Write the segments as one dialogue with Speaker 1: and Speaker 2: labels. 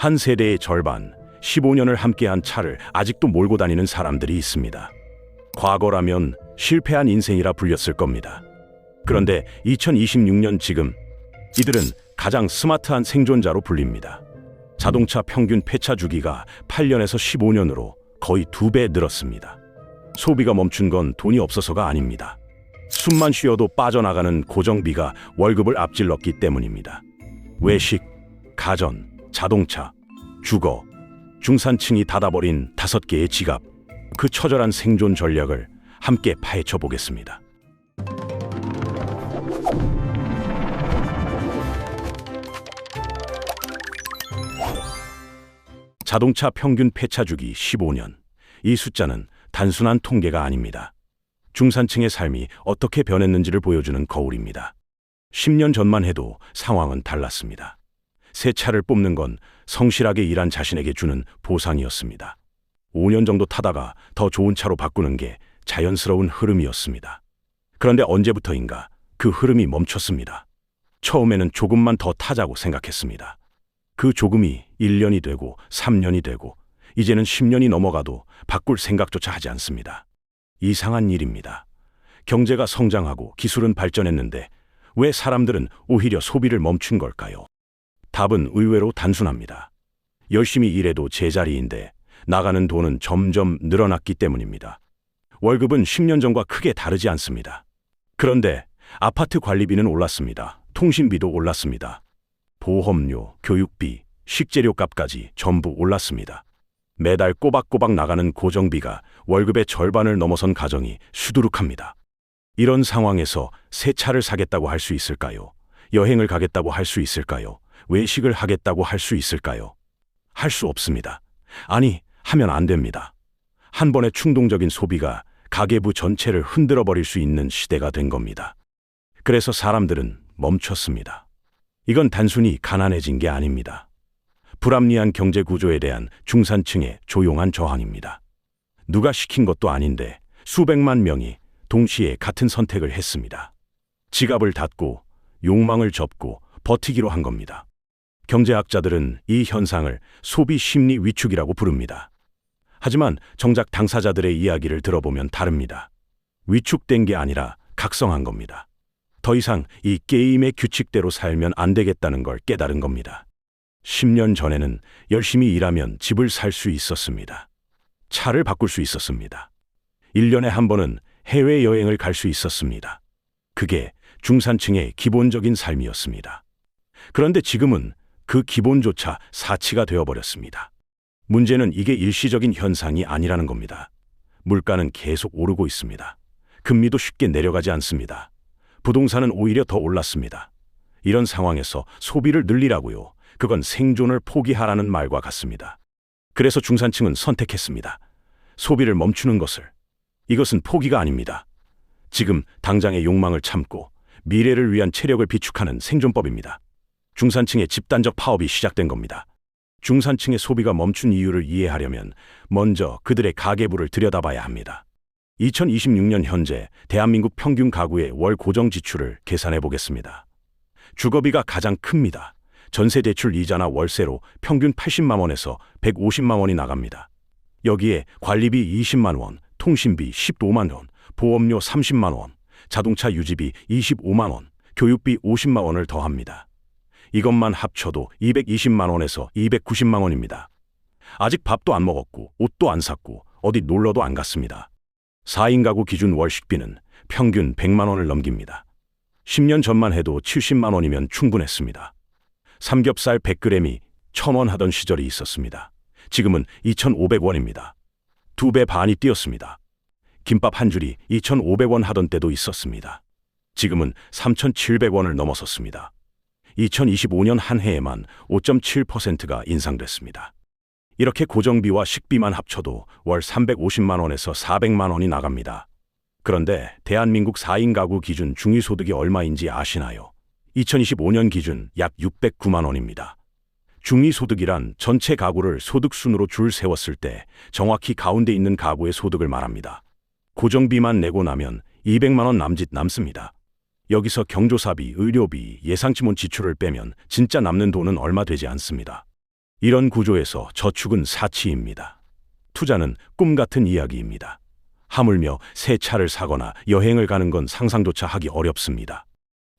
Speaker 1: 한 세대의 절반, 15년을 함께한 차를 아직도 몰고 다니는 사람들이 있습니다. 과거라면 실패한 인생이라 불렸을 겁니다. 그런데 2026년 지금 이들은 가장 스마트한 생존자로 불립니다. 자동차 평균 폐차 주기가 8년에서 15년으로 거의 두 배 늘었습니다. 소비가 멈춘 건 돈이 없어서가 아닙니다. 숨만 쉬어도 빠져나가는 고정비가 월급을 앞질렀기 때문입니다. 외식, 가전, 자동차, 주거, 중산층이 닫아버린 다섯 개의 지갑, 그 처절한 생존 전략을 함께 파헤쳐 보겠습니다. 자동차 평균 폐차 주기 15년. 이 숫자는 단순한 통계가 아닙니다. 중산층의 삶이 어떻게 변했는지를 보여주는 거울입니다. 10년 전만 해도 상황은 달랐습니다. 새 차를 뽑는 건 성실하게 일한 자신에게 주는 보상이었습니다. 5년 정도 타다가 더 좋은 차로 바꾸는 게 자연스러운 흐름이었습니다. 그런데 언제부터인가 그 흐름이 멈췄습니다. 처음에는 조금만 더 타자고 생각했습니다. 그 조금이 1년이 되고 3년이 되고 이제는 10년이 넘어가도 바꿀 생각조차 하지 않습니다. 이상한 일입니다. 경제가 성장하고 기술은 발전했는데 왜 사람들은 오히려 소비를 멈춘 걸까요? 답은 의외로 단순합니다. 열심히 일해도 제자리인데 나가는 돈은 점점 늘어났기 때문입니다. 월급은 10년 전과 크게 다르지 않습니다. 그런데 아파트 관리비는 올랐습니다. 통신비도 올랐습니다. 보험료, 교육비, 식재료 값까지 전부 올랐습니다. 매달 꼬박꼬박 나가는 고정비가 월급의 절반을 넘어선 가정이 수두룩합니다. 이런 상황에서 새 차를 사겠다고 할 수 있을까요? 여행을 가겠다고 할 수 있을까요? 외식을 하겠다고 할 수 있을까요? 할 수 없습니다. 아니, 하면 안 됩니다. 한 번의 충동적인 소비가 가계부 전체를 흔들어 버릴 수 있는 시대가 된 겁니다. 그래서 사람들은 멈췄습니다. 이건 단순히 가난해진 게 아닙니다. 불합리한 경제 구조에 대한 중산층의 조용한 저항입니다. 누가 시킨 것도 아닌데 수백만 명이 동시에 같은 선택을 했습니다. 지갑을 닫고 욕망을 접고 버티기로 한 겁니다. 경제학자들은 이 현상을 소비 심리 위축이라고 부릅니다. 하지만 정작 당사자들의 이야기를 들어보면 다릅니다. 위축된 게 아니라 각성한 겁니다. 더 이상 이 게임의 규칙대로 살면 안 되겠다는 걸 깨달은 겁니다. 10년 전에는 열심히 일하면 집을 살 수 있었습니다. 차를 바꿀 수 있었습니다. 1년에 한 번은 해외여행을 갈 수 있었습니다. 그게 중산층의 기본적인 삶이었습니다. 그런데 지금은 그 기본조차 사치가 되어버렸습니다. 문제는 이게 일시적인 현상이 아니라는 겁니다. 물가는 계속 오르고 있습니다. 금리도 쉽게 내려가지 않습니다. 부동산은 오히려 더 올랐습니다. 이런 상황에서 소비를 늘리라고요. 그건 생존을 포기하라는 말과 같습니다. 그래서 중산층은 선택했습니다. 소비를 멈추는 것을. 이것은 포기가 아닙니다. 지금 당장의 욕망을 참고 미래를 위한 체력을 비축하는 생존법입니다. 중산층의 집단적 파업이 시작된 겁니다. 중산층의 소비가 멈춘 이유를 이해하려면 먼저 그들의 가계부를 들여다봐야 합니다. 2026년 현재 대한민국 평균 가구의 월 고정 지출을 계산해 보겠습니다. 주거비가 가장 큽니다. 전세 대출 이자나 월세로 평균 80만 원에서 150만 원이 나갑니다. 여기에 관리비 20만 원, 통신비 15만 원, 보험료 30만 원, 자동차 유지비 25만 원, 교육비 50만 원을 더합니다. 이것만 합쳐도 220만 원에서 290만 원입니다. 아직 밥도 안 먹었고 옷도 안 샀고 어디 놀러도 안 갔습니다. 4인 가구 기준 월식비는 평균 100만 원을 넘깁니다. 10년 전만 해도 70만 원이면 충분했습니다. 삼겹살 100g이 1000원 하던 시절이 있었습니다. 지금은 2,500원입니다. 두 배 반이 뛰었습니다. 김밥 한 줄이 2,500원 하던 때도 있었습니다. 지금은 3,700원을 넘어섰습니다. 2025년 한 해에만 5.7%가 인상됐습니다. 이렇게 고정비와 식비만 합쳐도 월 350만 원에서 400만 원이 나갑니다. 그런데 대한민국 4인 가구 기준 중위소득이 얼마인지 아시나요? 2025년 기준 약 609만 원입니다. 중위소득이란 전체 가구를 소득순으로 줄 세웠을 때 정확히 가운데 있는 가구의 소득을 말합니다. 고정비만 내고 나면 200만 원 남짓 남습니다. 여기서 경조사비, 의료비, 예상치 못 지출을 빼면 진짜 남는 돈은 얼마 되지 않습니다. 이런 구조에서 저축은 사치입니다. 투자는 꿈 같은 이야기입니다. 하물며 새 차를 사거나 여행을 가는 건 상상조차 하기 어렵습니다.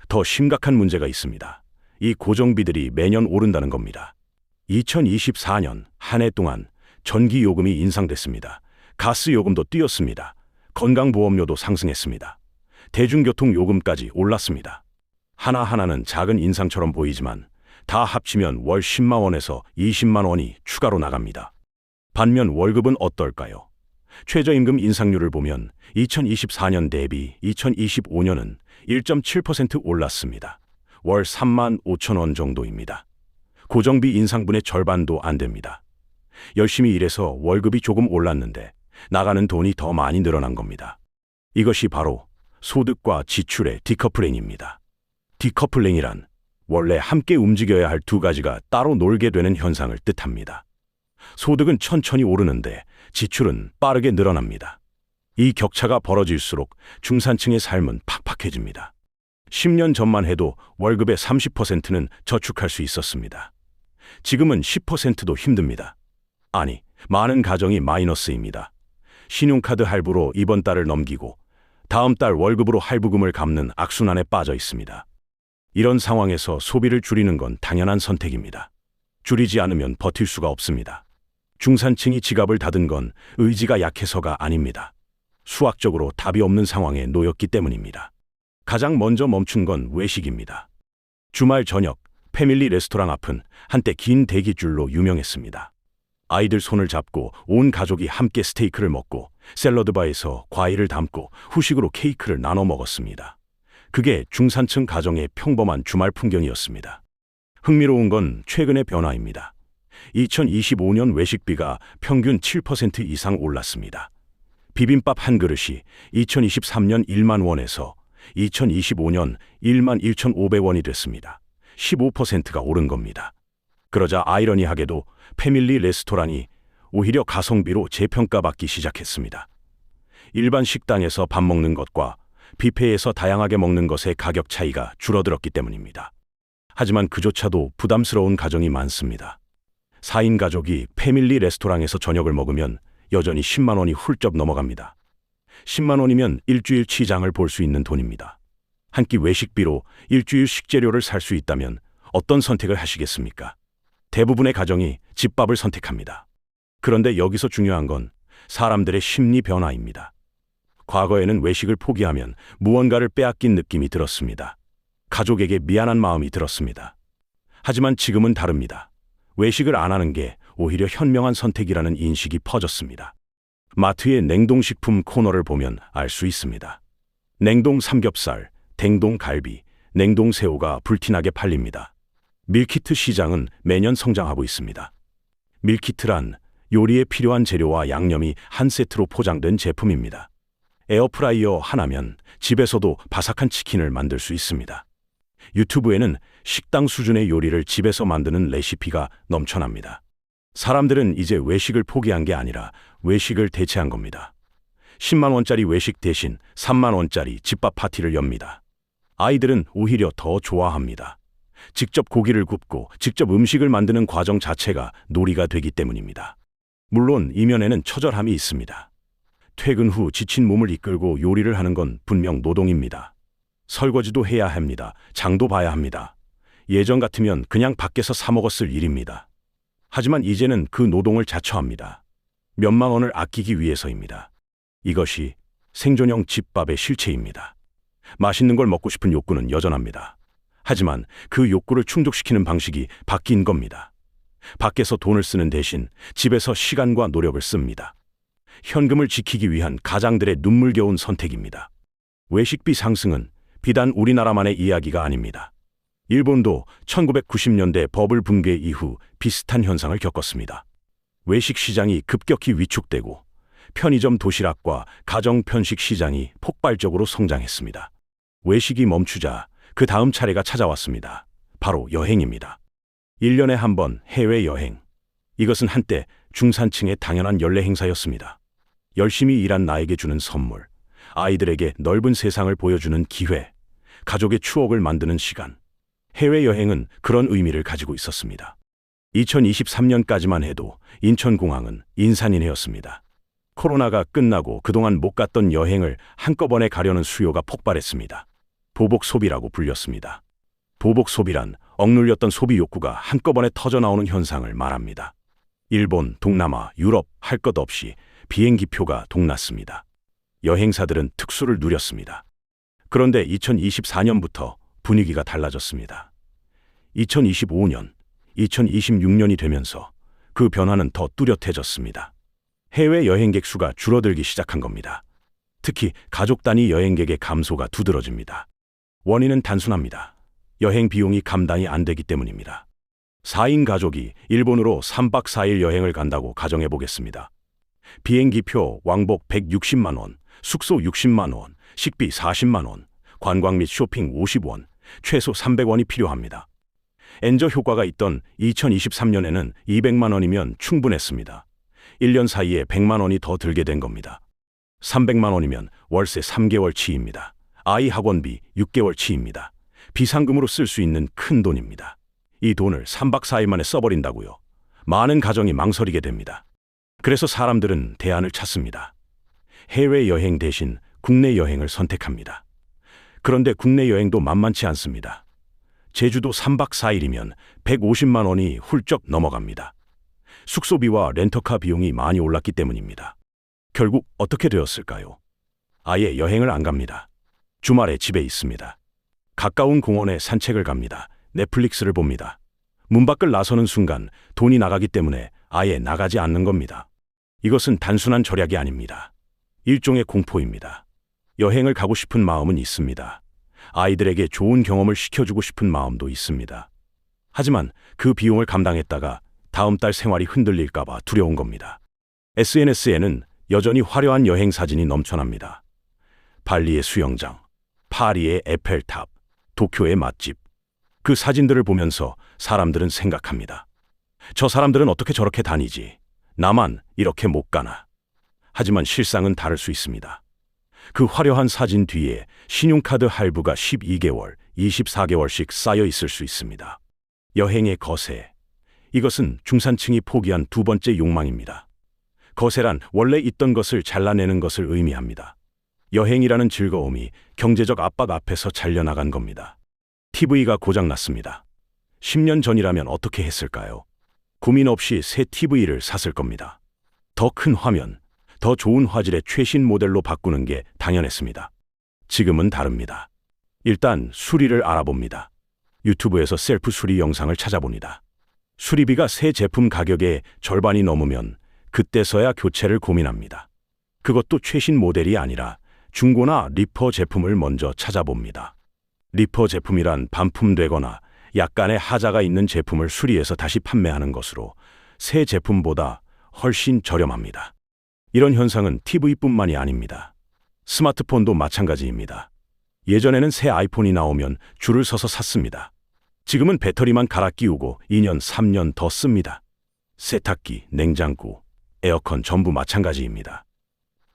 Speaker 1: 더 심각한 문제가 있습니다. 이 고정비들이 매년 오른다는 겁니다. 2024년 한 해 동안 전기 요금이 인상됐습니다. 가스 요금도 뛰었습니다. 건강보험료도 상승했습니다. 대중교통 요금까지 올랐습니다. 하나하나는 작은 인상처럼 보이지만 다 합치면 월 10만 원에서 20만 원이 추가로 나갑니다. 반면 월급은 어떨까요? 최저임금 인상률을 보면 2024년 대비 2025년은 1.7% 올랐습니다. 월 3만 5천 원 정도입니다. 고정비 인상분의 절반도 안 됩니다. 열심히 일해서 월급이 조금 올랐는데 나가는 돈이 더 많이 늘어난 겁니다. 이것이 바로 소득과 지출의 디커플링입니다. 디커플링이란 원래 함께 움직여야 할 두 가지가 따로 놀게 되는 현상을 뜻합니다. 소득은 천천히 오르는데 지출은 빠르게 늘어납니다. 이 격차가 벌어질수록 중산층의 삶은 팍팍해집니다. 10년 전만 해도 월급의 30%는 저축할 수 있었습니다. 지금은 10%도 힘듭니다. 아니, 많은 가정이 마이너스입니다. 신용카드 할부로 이번 달을 넘기고 다음 달 월급으로 할부금을 갚는 악순환에 빠져 있습니다. 이런 상황에서 소비를 줄이는 건 당연한 선택입니다. 줄이지 않으면 버틸 수가 없습니다. 중산층이 지갑을 닫은 건 의지가 약해서가 아닙니다. 수학적으로 답이 없는 상황에 놓였기 때문입니다. 가장 먼저 멈춘 건 외식입니다. 주말 저녁 패밀리 레스토랑 앞은 한때 긴 대기줄로 유명했습니다. 아이들 손을 잡고 온 가족이 함께 스테이크를 먹고 샐러드바에서 과일을 담고 후식으로 케이크를 나눠 먹었습니다. 그게 중산층 가정의 평범한 주말 풍경이었습니다. 흥미로운 건 최근의 변화입니다. 2025년 외식비가 평균 7% 이상 올랐습니다. 비빔밥 한 그릇이 2023년 1만 원에서 2025년 1만 1,500원이 됐습니다. 15%가 오른 겁니다. 그러자 아이러니하게도 패밀리 레스토랑이 오히려 가성비로 재평가받기 시작했습니다. 일반 식당에서 밥 먹는 것과 뷔페에서 다양하게 먹는 것의 가격 차이가 줄어들었기 때문입니다. 하지만 그조차도 부담스러운 가정이 많습니다. 4인 가족이 패밀리 레스토랑에서 저녁을 먹으면 여전히 10만 원이 훌쩍 넘어갑니다. 10만 원이면 일주일 치장을 볼 수 있는 돈입니다. 한 끼 외식비로 일주일 식재료를 살 수 있다면 어떤 선택을 하시겠습니까? 대부분의 가정이 집밥을 선택합니다. 그런데 여기서 중요한 건 사람들의 심리 변화입니다. 과거에는 외식을 포기하면 무언가를 빼앗긴 느낌이 들었습니다. 가족에게 미안한 마음이 들었습니다. 하지만 지금은 다릅니다. 외식을 안 하는 게 오히려 현명한 선택이라는 인식이 퍼졌습니다. 마트의 냉동식품 코너를 보면 알 수 있습니다. 냉동 삼겹살, 냉동 갈비, 냉동 새우가 불티나게 팔립니다. 밀키트 시장은 매년 성장하고 있습니다. 밀키트란 요리에 필요한 재료와 양념이 한 세트로 포장된 제품입니다. 에어프라이어 하나면 집에서도 바삭한 치킨을 만들 수 있습니다. 유튜브에는 식당 수준의 요리를 집에서 만드는 레시피가 넘쳐납니다. 사람들은 이제 외식을 포기한 게 아니라 외식을 대체한 겁니다. 10만 원짜리 외식 대신 3만 원짜리 집밥 파티를 엽니다. 아이들은 오히려 더 좋아합니다. 직접 고기를 굽고 직접 음식을 만드는 과정 자체가 놀이가 되기 때문입니다. 물론 이면에는 처절함이 있습니다. 퇴근 후 지친 몸을 이끌고 요리를 하는 건 분명 노동입니다. 설거지도 해야 합니다. 장도 봐야 합니다. 예전 같으면 그냥 밖에서 사 먹었을 일입니다. 하지만 이제는 그 노동을 자처합니다. 몇만 원을 아끼기 위해서입니다. 이것이 생존형 집밥의 실체입니다. 맛있는 걸 먹고 싶은 욕구는 여전합니다. 하지만 그 욕구를 충족시키는 방식이 바뀐 겁니다. 밖에서 돈을 쓰는 대신 집에서 시간과 노력을 씁니다. 현금을 지키기 위한 가장들의 눈물겨운 선택입니다. 외식비 상승은 비단 우리나라만의 이야기가 아닙니다. 일본도 1990년대 버블 붕괴 이후 비슷한 현상을 겪었습니다. 외식 시장이 급격히 위축되고 편의점 도시락과 가정 편식 시장이 폭발적으로 성장했습니다. 외식이 멈추자 그 다음 차례가 찾아왔습니다. 바로 여행입니다. 1년에 한 번 해외여행. 이것은 한때 중산층의 당연한 연례 행사였습니다. 열심히 일한 나에게 주는 선물, 아이들에게 넓은 세상을 보여주는 기회, 가족의 추억을 만드는 시간. 해외여행은 그런 의미를 가지고 있었습니다. 2023년까지만 해도 인천공항은 인산인해였습니다. 코로나가 끝나고 그동안 못 갔던 여행을 한꺼번에 가려는 수요가 폭발했습니다. 보복 소비라고 불렸습니다. 보복 소비란 억눌렸던 소비 욕구가 한꺼번에 터져 나오는 현상을 말합니다. 일본, 동남아, 유럽 할 것 없이 비행기표가 동났습니다. 여행사들은 특수를 누렸습니다. 그런데 2024년부터 분위기가 달라졌습니다. 2025년, 2026년이 되면서 그 변화는 더 뚜렷해졌습니다. 해외 여행객 수가 줄어들기 시작한 겁니다. 특히 가족 단위 여행객의 감소가 두드러집니다. 원인은 단순합니다. 여행 비용이 감당이 안 되기 때문입니다. 4인 가족이 일본으로 3박 4일 여행을 간다고 가정해 보겠습니다. 비행기표 왕복 160만 원, 숙소 60만 원, 식비 40만 원, 관광 및 쇼핑 50원, 최소 300원이 필요합니다. 엔저 효과가 있던 2023년에는 200만 원이면 충분했습니다. 1년 사이에 100만 원이 더 들게 된 겁니다. 300만 원이면 월세 3개월 치입니다. 아이 학원비 6개월 치입니다. 비상금으로 쓸 수 있는 큰 돈입니다. 이 돈을 3박 4일 만에 써버린다고요. 많은 가정이 망설이게 됩니다. 그래서 사람들은 대안을 찾습니다. 해외 여행 대신 국내 여행을 선택합니다. 그런데 국내 여행도 만만치 않습니다. 제주도 3박 4일이면 150만 원이 훌쩍 넘어갑니다. 숙소비와 렌터카 비용이 많이 올랐기 때문입니다. 결국 어떻게 되었을까요? 아예 여행을 안 갑니다. 주말에 집에 있습니다. 가까운 공원에 산책을 갑니다. 넷플릭스를 봅니다. 문 밖을 나서는 순간 돈이 나가기 때문에 아예 나가지 않는 겁니다. 이것은 단순한 절약이 아닙니다. 일종의 공포입니다. 여행을 가고 싶은 마음은 있습니다. 아이들에게 좋은 경험을 시켜주고 싶은 마음도 있습니다. 하지만 그 비용을 감당했다가 다음 달 생활이 흔들릴까봐 두려운 겁니다. SNS에는 여전히 화려한 여행 사진이 넘쳐납니다. 발리의 수영장, 파리의 에펠탑, 도쿄의 맛집. 그 사진들을 보면서 사람들은 생각합니다. 저 사람들은 어떻게 저렇게 다니지? 나만 이렇게 못 가나? 하지만 실상은 다를 수 있습니다. 그 화려한 사진 뒤에 신용카드 할부가 12개월, 24개월씩 쌓여 있을 수 있습니다. 여행의 거세. 이것은 중산층이 포기한 두 번째 욕망입니다. 거세란 원래 있던 것을 잘라내는 것을 의미합니다. 여행이라는 즐거움이 경제적 압박 앞에서 잘려나간 겁니다. TV가 고장났습니다. 10년 전이라면 어떻게 했을까요? 고민 없이 새 TV를 샀을 겁니다. 더 큰 화면, 더 좋은 화질의 최신 모델로 바꾸는 게 당연했습니다. 지금은 다릅니다. 일단 수리를 알아봅니다. 유튜브에서 셀프 수리 영상을 찾아봅니다. 수리비가 새 제품 가격의 절반이 넘으면 그때서야 교체를 고민합니다. 그것도 최신 모델이 아니라 중고나 리퍼 제품을 먼저 찾아봅니다. 리퍼 제품이란 반품되거나 약간의 하자가 있는 제품을 수리해서 다시 판매하는 것으로 새 제품보다 훨씬 저렴합니다. 이런 현상은 TV뿐만이 아닙니다. 스마트폰도 마찬가지입니다. 예전에는 새 아이폰이 나오면 줄을 서서 샀습니다. 지금은 배터리만 갈아 끼우고 2년, 3년 더 씁니다. 세탁기, 냉장고, 에어컨 전부 마찬가지입니다.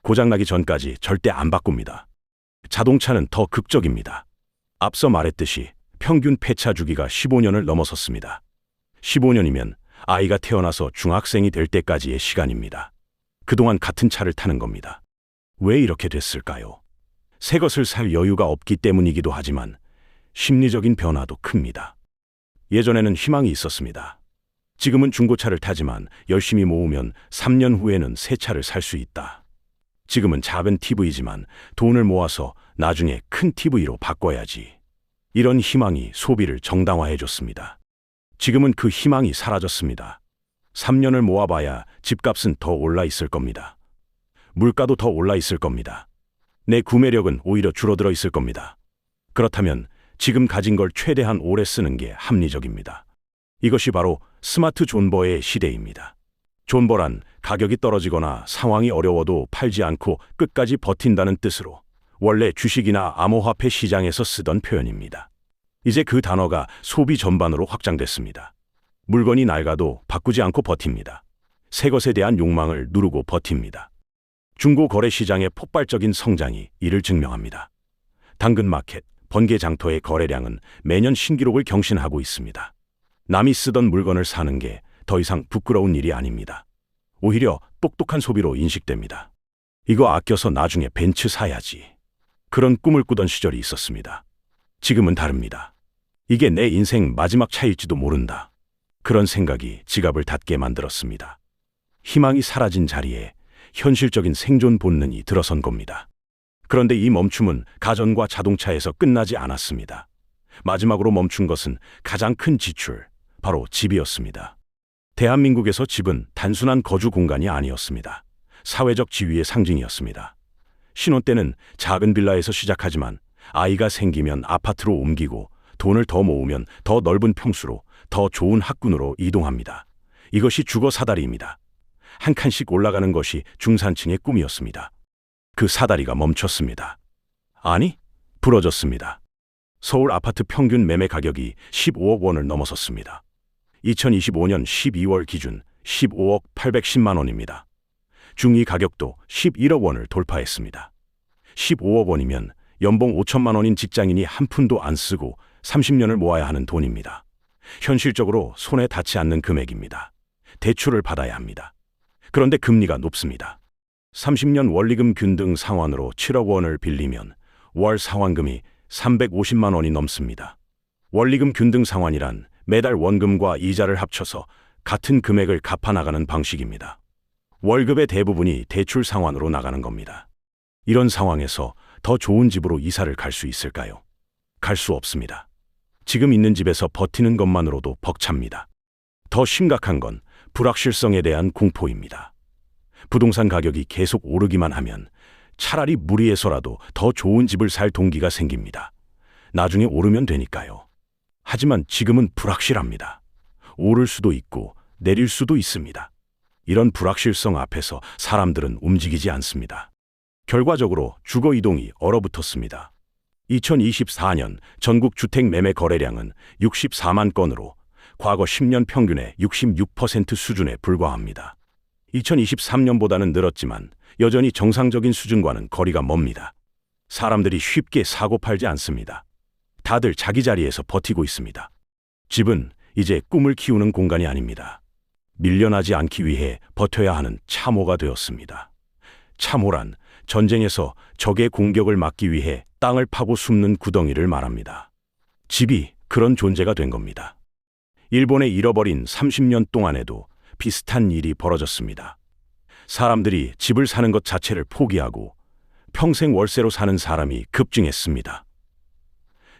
Speaker 1: 고장나기 전까지 절대 안 바꿉니다. 자동차는 더 극적입니다. 앞서 말했듯이 평균 폐차 주기가 15년을 넘어섰습니다. 15년이면 아이가 태어나서 중학생이 될 때까지의 시간입니다. 그동안 같은 차를 타는 겁니다. 왜 이렇게 됐을까요? 새 것을 살 여유가 없기 때문이기도 하지만 심리적인 변화도 큽니다. 예전에는 희망이 있었습니다. 지금은 중고차를 타지만 열심히 모으면 3년 후에는 새 차를 살 수 있다. 지금은 작은 TV지만 돈을 모아서 나중에 큰 TV로 바꿔야지. 이런 희망이 소비를 정당화해 줬습니다. 지금은 그 희망이 사라졌습니다. 3년을 모아봐야 집값은 더 올라 있을 겁니다. 물가도 더 올라 있을 겁니다. 내 구매력은 오히려 줄어들어 있을 겁니다. 그렇다면 지금 가진 걸 최대한 오래 쓰는 게 합리적입니다. 이것이 바로 스마트 존버의 시대입니다. 존버란 가격이 떨어지거나 상황이 어려워도 팔지 않고 끝까지 버틴다는 뜻으로 원래 주식이나 암호화폐 시장에서 쓰던 표현입니다. 이제 그 단어가 소비 전반으로 확장됐습니다. 물건이 낡아도 바꾸지 않고 버팁니다. 새 것에 대한 욕망을 누르고 버팁니다. 중고 거래 시장의 폭발적인 성장이 이를 증명합니다. 당근 마켓, 번개 장터의 거래량은 매년 신기록을 경신하고 있습니다. 남이 쓰던 물건을 사는 게 더 이상 부끄러운 일이 아닙니다. 오히려 똑똑한 소비로 인식됩니다. 이거 아껴서 나중에 벤츠 사야지. 그런 꿈을 꾸던 시절이 있었습니다. 지금은 다릅니다. 이게 내 인생 마지막 차일지도 모른다. 그런 생각이 지갑을 닫게 만들었습니다. 희망이 사라진 자리에 현실적인 생존 본능이 들어선 겁니다. 그런데 이 멈춤은 가전과 자동차에서 끝나지 않았습니다. 마지막으로 멈춘 것은 가장 큰 지출, 바로 집이었습니다. 대한민국에서 집은 단순한 거주 공간이 아니었습니다. 사회적 지위의 상징이었습니다. 신혼 때는 작은 빌라에서 시작하지만 아이가 생기면 아파트로 옮기고 돈을 더 모으면 더 넓은 평수로 더 좋은 학군으로 이동합니다. 이것이 주거 사다리입니다. 한 칸씩 올라가는 것이 중산층의 꿈이었습니다. 그 사다리가 멈췄습니다. 아니, 부러졌습니다. 서울 아파트 평균 매매 가격이 15억 원을 넘어섰습니다. 2025년 12월 기준 15억 810만 원입니다. 중위 가격도 11억 원을 돌파했습니다. 15억 원이면 연봉 5천만 원인 직장인이 한 푼도 안 쓰고 30년을 모아야 하는 돈입니다. 현실적으로 손에 닿지 않는 금액입니다. 대출을 받아야 합니다. 그런데 금리가 높습니다. 30년 원리금 균등 상환으로 7억 원을 빌리면 월 상환금이 350만 원이 넘습니다. 원리금 균등 상환이란 매달 원금과 이자를 합쳐서 같은 금액을 갚아 나가는 방식입니다. 월급의 대부분이 대출 상환으로 나가는 겁니다. 이런 상황에서 더 좋은 집으로 이사를 갈 수 있을까요? 갈 수 없습니다. 지금 있는 집에서 버티는 것만으로도 벅찹니다. 더 심각한 건 불확실성에 대한 공포입니다. 부동산 가격이 계속 오르기만 하면 차라리 무리해서라도 더 좋은 집을 살 동기가 생깁니다. 나중에 오르면 되니까요. 하지만 지금은 불확실합니다. 오를 수도 있고 내릴 수도 있습니다. 이런 불확실성 앞에서 사람들은 움직이지 않습니다. 결과적으로 주거 이동이 얼어붙었습니다. 2024년 전국 주택 매매 거래량은 64만 건으로 과거 10년 평균의 66% 수준에 불과합니다. 2023년보다는 늘었지만 여전히 정상적인 수준과는 거리가 멉니다. 사람들이 쉽게 사고 팔지 않습니다. 다들 자기 자리에서 버티고 있습니다. 집은 이제 꿈을 키우는 공간이 아닙니다. 밀려나지 않기 위해 버텨야 하는 참호가 되었습니다. 참호란 전쟁에서 적의 공격을 막기 위해 땅을 파고 숨는 구덩이를 말합니다. 집이 그런 존재가 된 겁니다. 일본에 잃어버린 30년 동안에도 비슷한 일이 벌어졌습니다. 사람들이 집을 사는 것 자체를 포기하고 평생 월세로 사는 사람이 급증했습니다.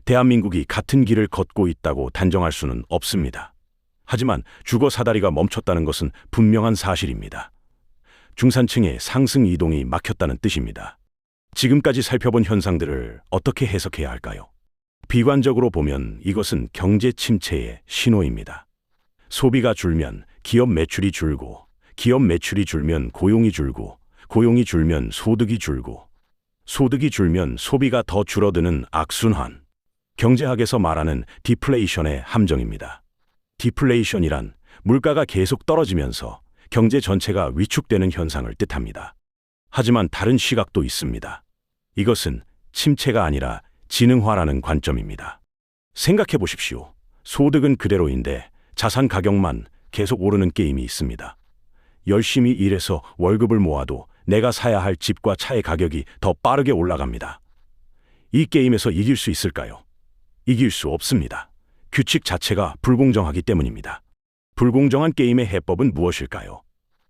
Speaker 1: 대한민국이 같은 길을 걷고 있다고 단정할 수는 없습니다. 하지만 주거 사다리가 멈췄다는 것은 분명한 사실입니다. 중산층의 상승 이동이 막혔다는 뜻입니다. 지금까지 살펴본 현상들을 어떻게 해석해야 할까요? 비관적으로 보면 이것은 경제 침체의 신호입니다. 소비가 줄면 기업 매출이 줄고, 기업 매출이 줄면 고용이 줄고, 고용이 줄면 소득이 줄고, 소득이 줄면 소비가 더 줄어드는 악순환. 경제학에서 말하는 디플레이션의 함정입니다. 디플레이션이란 물가가 계속 떨어지면서 경제 전체가 위축되는 현상을 뜻합니다. 하지만 다른 시각도 있습니다. 이것은 침체가 아니라 지능화라는 관점입니다. 생각해 보십시오. 소득은 그대로인데 자산 가격만 계속 오르는 게임이 있습니다. 열심히 일해서 월급을 모아도 내가 사야 할 집과 차의 가격이 더 빠르게 올라갑니다. 이 게임에서 이길 수 있을까요? 이길 수 없습니다. 규칙 자체가 불공정하기 때문입니다. 불공정한 게임의 해법은 무엇일까요?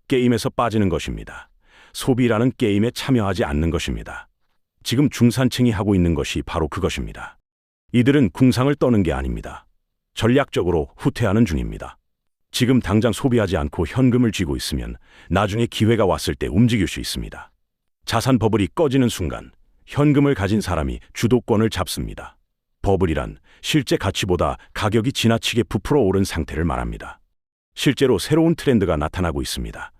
Speaker 1: 게임에서 빠지는 것입니다. 소비라는 게임에 참여하지 않는 것입니다. 지금 중산층이 하고 있는 것이 바로 그것입니다. 이들은 궁상을 떠는 게 아닙니다. 전략적으로 후퇴하는 중입니다. 지금 당장 소비하지 않고 현금을 쥐고 있으면 나중에 기회가 왔을 때 움직일 수 있습니다. 자산 버블이 꺼지는 순간 현금을 가진 사람이 주도권을 잡습니다. 버블이란 실제 가치보다 가격이 지나치게 부풀어 오른 상태를 말합니다. 실제로 새로운 트렌드가 나타나고 있습니다.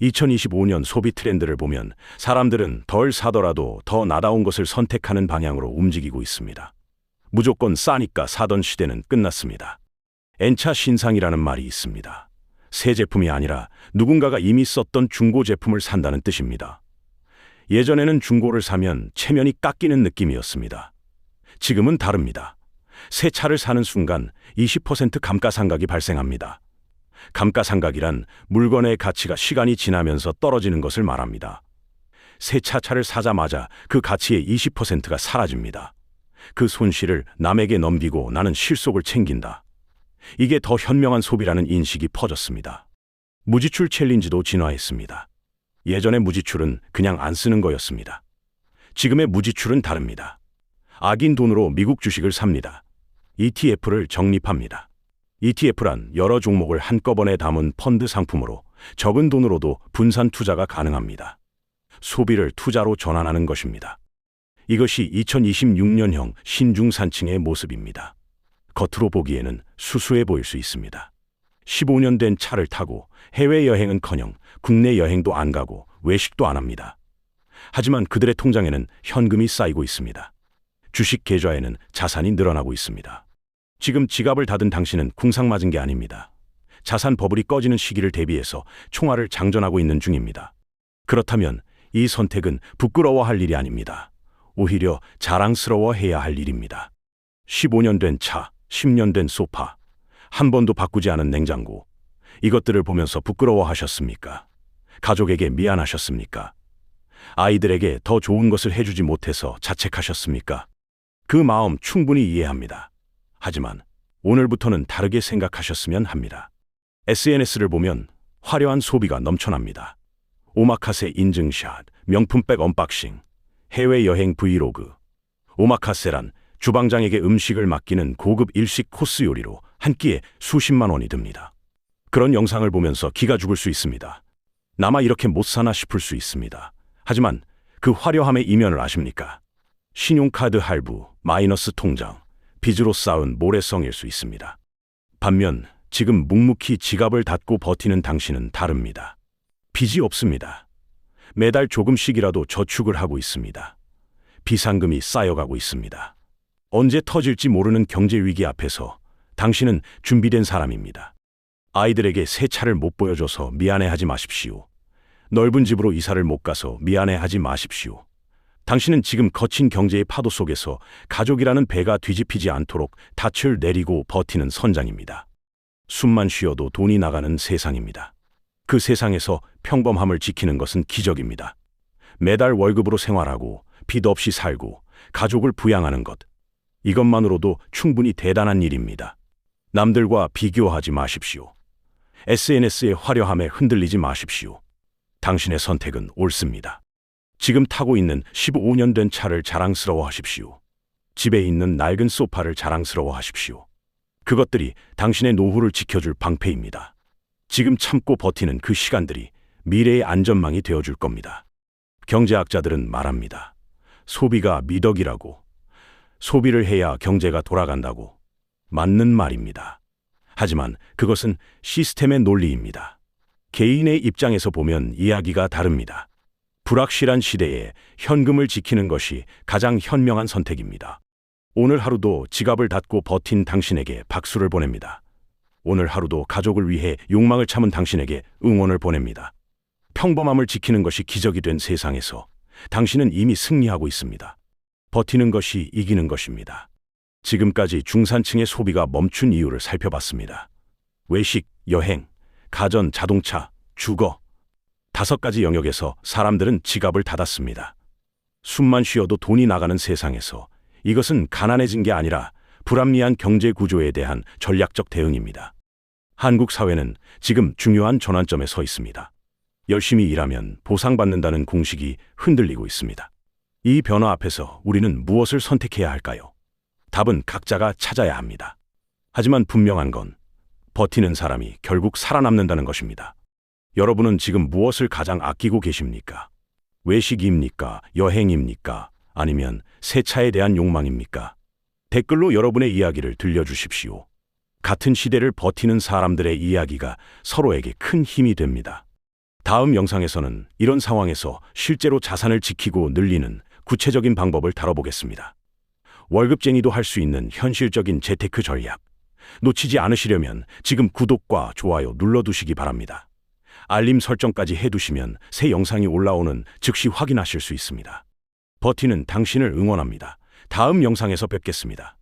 Speaker 1: 2025년 소비 트렌드를 보면 사람들은 덜 사더라도 더 나다운 것을 선택하는 방향으로 움직이고 있습니다. 무조건 싸니까 사던 시대는 끝났습니다. N차 신상이라는 말이 있습니다. 새 제품이 아니라 누군가가 이미 썼던 중고 제품을 산다는 뜻입니다. 예전에는 중고를 사면 체면이 깎이는 느낌이었습니다. 지금은 다릅니다. 새 차를 사는 순간 20% 감가상각이 발생합니다. 감가상각이란 물건의 가치가 시간이 지나면서 떨어지는 것을 말합니다. 새 차차를 사자마자 그 가치의 20%가 사라집니다. 그 손실을 남에게 넘기고 나는 실속을 챙긴다. 이게 더 현명한 소비라는 인식이 퍼졌습니다. 무지출 챌린지도 진화했습니다. 예전의 무지출은 그냥 안 쓰는 거였습니다. 지금의 무지출은 다릅니다. 악인 돈으로 미국 주식을 삽니다. ETF를 적립합니다. ETF란 여러 종목을 한꺼번에 담은 펀드 상품으로 적은 돈으로도 분산 투자가 가능합니다. 소비를 투자로 전환하는 것입니다. 이것이 2026년형 신중산층의 모습입니다. 겉으로 보기에는 수수해 보일 수 있습니다. 15년 된 차를 타고 해외여행은커녕 국내 여행도 안 가고 외식도 안 합니다. 하지만 그들의 통장에는 현금이 쌓이고 있습니다. 주식 계좌에는 자산이 늘어나고 있습니다. 지금 지갑을 닫은 당신은 궁상 맞은 게 아닙니다. 자산 버블이 꺼지는 시기를 대비해서 총알을 장전하고 있는 중입니다. 그렇다면 이 선택은 부끄러워할 일이 아닙니다. 오히려 자랑스러워해야 할 일입니다. 15년 된 차, 10년 된 소파, 한 번도 바꾸지 않은 냉장고. 이것들을 보면서 부끄러워하셨습니까? 가족에게 미안하셨습니까? 아이들에게 더 좋은 것을 해주지 못해서 자책하셨습니까? 그 마음 충분히 이해합니다. 하지만 오늘부터는 다르게 생각하셨으면 합니다. SNS를 보면 화려한 소비가 넘쳐납니다. 오마카세 인증샷, 명품백 언박싱, 해외여행 브이로그. 오마카세란 주방장에게 음식을 맡기는 고급 일식 코스 요리로 한 끼에 수십만 원이 듭니다. 그런 영상을 보면서 기가 죽을 수 있습니다. 나마 이렇게 못 사나 싶을 수 있습니다. 하지만 그 화려함의 이면을 아십니까? 신용카드 할부, 마이너스 통장, 빚으로 쌓은 모래성일 수 있습니다. 반면 지금 묵묵히 지갑을 닫고 버티는 당신은 다릅니다. 빚이 없습니다. 매달 조금씩이라도 저축을 하고 있습니다. 비상금이 쌓여가고 있습니다. 언제 터질지 모르는 경제 위기 앞에서 당신은 준비된 사람입니다. 아이들에게 새 차를 못 보여줘서 미안해하지 마십시오. 넓은 집으로 이사를 못 가서 미안해하지 마십시오. 당신은 지금 거친 경제의 파도 속에서 가족이라는 배가 뒤집히지 않도록 닻을 내리고 버티는 선장입니다. 숨만 쉬어도 돈이 나가는 세상입니다. 그 세상에서 평범함을 지키는 것은 기적입니다. 매달 월급으로 생활하고 빚 없이 살고 가족을 부양하는 것. 이것만으로도 충분히 대단한 일입니다. 남들과 비교하지 마십시오. SNS의 화려함에 흔들리지 마십시오. 당신의 선택은 옳습니다. 지금 타고 있는 15년 된 차를 자랑스러워 하십시오. 집에 있는 낡은 소파를 자랑스러워 하십시오. 그것들이 당신의 노후를 지켜줄 방패입니다. 지금 참고 버티는 그 시간들이 미래의 안전망이 되어줄 겁니다. 경제학자들은 말합니다. 소비가 미덕이라고. 소비를 해야 경제가 돌아간다고. 맞는 말입니다. 하지만 그것은 시스템의 논리입니다. 개인의 입장에서 보면 이야기가 다릅니다. 불확실한 시대에 현금을 지키는 것이 가장 현명한 선택입니다. 오늘 하루도 지갑을 닫고 버틴 당신에게 박수를 보냅니다. 오늘 하루도 가족을 위해 욕망을 참은 당신에게 응원을 보냅니다. 평범함을 지키는 것이 기적이 된 세상에서 당신은 이미 승리하고 있습니다. 버티는 것이 이기는 것입니다. 지금까지 중산층의 소비가 멈춘 이유를 살펴봤습니다. 외식, 여행, 가전, 자동차, 주거. 다섯 가지 영역에서 사람들은 지갑을 닫았습니다. 숨만 쉬어도 돈이 나가는 세상에서 이것은 가난해진 게 아니라 불합리한 경제 구조에 대한 전략적 대응입니다. 한국 사회는 지금 중요한 전환점에 서 있습니다. 열심히 일하면 보상받는다는 공식이 흔들리고 있습니다. 이 변화 앞에서 우리는 무엇을 선택해야 할까요? 답은 각자가 찾아야 합니다. 하지만 분명한 건 버티는 사람이 결국 살아남는다는 것입니다. 여러분은 지금 무엇을 가장 아끼고 계십니까? 외식입니까? 여행입니까? 아니면 새 차에 대한 욕망입니까? 댓글로 여러분의 이야기를 들려주십시오. 같은 시대를 버티는 사람들의 이야기가 서로에게 큰 힘이 됩니다. 다음 영상에서는 이런 상황에서 실제로 자산을 지키고 늘리는 구체적인 방법을 다뤄보겠습니다. 월급쟁이도 할 수 있는 현실적인 재테크 전략. 놓치지 않으시려면 지금 구독과 좋아요 눌러두시기 바랍니다. 알림 설정까지 해두시면 새 영상이 올라오는 즉시 확인하실 수 있습니다. 버티는 당신을 응원합니다. 다음 영상에서 뵙겠습니다.